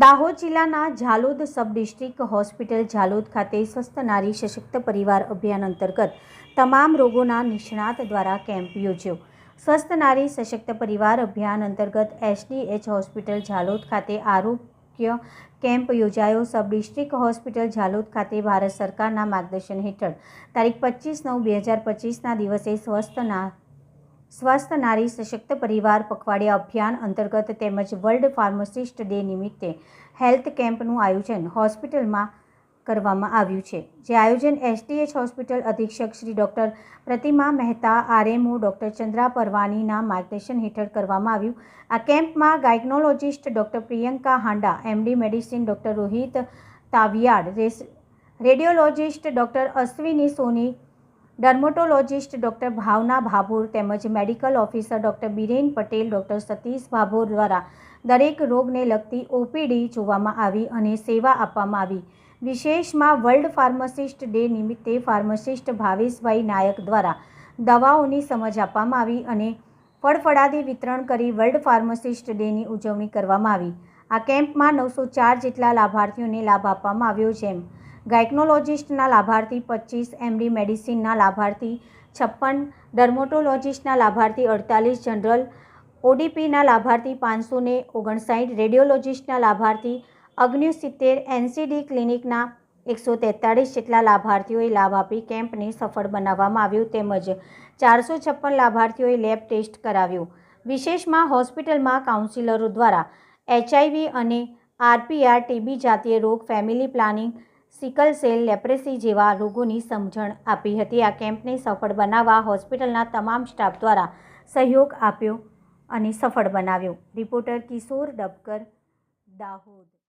દાહોદ જિલ્લાના Zalod sub district hospital Zalod ખાતે સ્વસ્થ નારી સશક્ત પરિવાર અભિયાન અંતર્ગત તમામ રોગોના નિષ્ણાત દ્વારા કેમ્પ યોજ્યો. સ્વસ્થ નારી સશક્ત પરિવાર અભિયાન અંતર્ગત એસડીએચ હોસ્પિટલ ઝાલોદ ખાતે આરોગ્ય કેમ્પ યોજાયો. સબ ડિસ્ટ્રિક્ટ હોસ્પિટલ ઝાલોદ ખાતે ભારત સરકારના માર્ગદર્શન હેઠળ તારીખ પચીસ નવ બે હજાર પચીસના દિવસે સ્વસ્થ ના સ્વસ્થ, નારી, સશક્ત પરિવાર પખવાડિયા અભિયાન અંતર્ગત તેમજ વર્લ્ડ ફાર્માસિસ્ટ ડે નિમિત્તે હેલ્થ કેમ્પનું આયોજન હોસ્પિટલમાં કરવામાં આવ્યું છે. જે આયોજન એસટીએચ હોસ્પિટલ અધિક્ષક Shri doctor Pratima Mehta, RMO doctor Chandra પરવાનીના માર્ગદર્શન હેઠળ કરવામાં આવ્યું. આ કેમ્પમાં gynaecologist doctor Priyanka Handa, MD medicine doctor Rohit Taviyad race, radiologist doctor Ashwini Soni dermatologist doctor Bhavna Bhabhor તેમજ medical officer doctor Biren Patel, doctor Satish Bhabhor દ્વારા દરેક રોગને લગતી ઓપીડી જોવામાં આવી અને સેવા આપવામાં આવી. વિશેષમાં વર્લ્ડ ફાર્માસિસ્ટ ડે નિમિત્તે ફાર્માસિસ્ટ ભાવેશભાઈ નાયક દ્વારા દવાઓની સમજ આપવામાં આવી અને ફળફળાદી વિતરણ કરી વર્લ્ડ ફાર્માસિસ્ટ ડેની ઉજવણી કરવામાં આવી. આ કેમ્પમાં નવસો ચાર જેટલા લાભાર્થીઓને લાભ આપવામાં આવ્યો, જેમ ગાયક્નોલોજિસ્ટના લાભાર્થી પચીસ, એમડી મેડિસિનના લાભાર્થી છપ્પન, ડર્મોટોલોજિસ્ટના લાભાર્થી અડતાલીસ, જનરલ ઓડીપીના લાભાર્થી પાંચસો ને ઓગણસાઠ, રેડિયોલોજિસ્ટના લાભાર્થી અગ્નિસિત્તેર, એનસીડી ક્લિનિકના એકસો તેતાળીસ જેટલા લાભાર્થીઓએ લાભ આપી કેમ્પને સફળ બનાવવામાં આવ્યું તેમજ ચારસો છપ્પન લાભાર્થીઓએ લેબ ટેસ્ટ કરાવ્યો. વિશેષમાં હોસ્પિટલમાં કાઉન્સિલરો દ્વારા એચઆઈવી અને આરપીઆર, ટીબી જાતીય રોગ, family planning sickle cell leprosy જેવા રોગોની સમજણ આપી હતી. આ કેમ્પને સફળ બનાવવા હોસ્પિટલના તમામ સ્ટાફ દ્વારા સહયોગ આપ્યો અને સફળ બનાવ્યો. રિપોર્ટર કિશોર ડબકર દાહોદ.